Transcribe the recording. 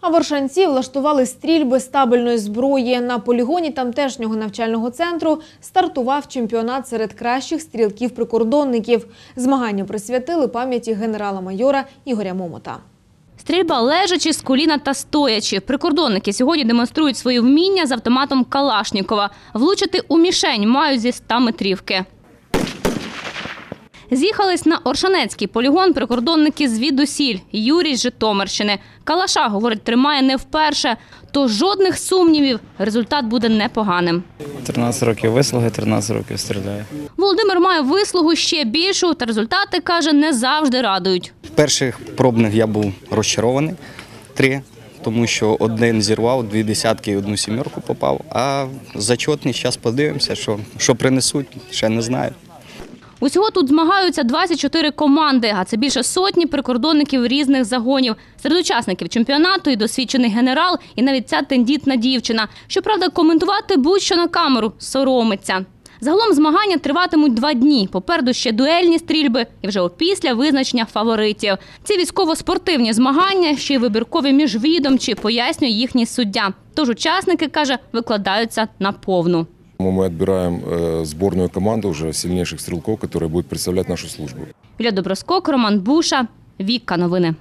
А воршанці влаштували стрільби з табельної зброї. На полігоні тамтешнього навчального центру стартував чемпіонат серед кращих стрілків-прикордонників. Змагання присвятили пам'яті генерала-майора Ігоря Момота. Стрільба лежачи з коліна та стоячи. Прикордонники сьогодні демонструють свої вміння з автоматом Калашнікова. Влучити у мішень мають зі 100 метрівки. З'їхались на Оршанецький полігон прикордонники звідусіль. Юрій з Житомирщини. Калаша, говорить, тримає не вперше. То жодних сумнівів, результат буде непоганим. 13 років вислуги, 13 років стріляє. Володимир має вислугу ще більшу, та результати, каже, не завжди радують. В перших пробних я був розчарований три, тому що один зірвав, дві десятки і одну сімерку попав. А зачетний зараз подивимося, що, що принесуть, ще не знаю. Усього тут змагаються 24 команди, а це більше сотні прикордонників різних загонів. Серед учасників чемпіонату і досвідчений генерал, і навіть ця тендітна дівчина. Щоправда, коментувати будь-що на камеру соромиться. Загалом змагання триватимуть два дні. Попереду ще дуельні стрільби і вже опісля визначення фаворитів. Ці військово-спортивні змагання ще й вибіркові міжвідомчі, пояснює їхній суддя. Тож учасники каже, викладаються на повну. Мы отбираем э, сборную команду уже сильнейших стрелков, которая будуть представлять нашу службу. Юлія Доброскок, Роман Буша, Вікка новини.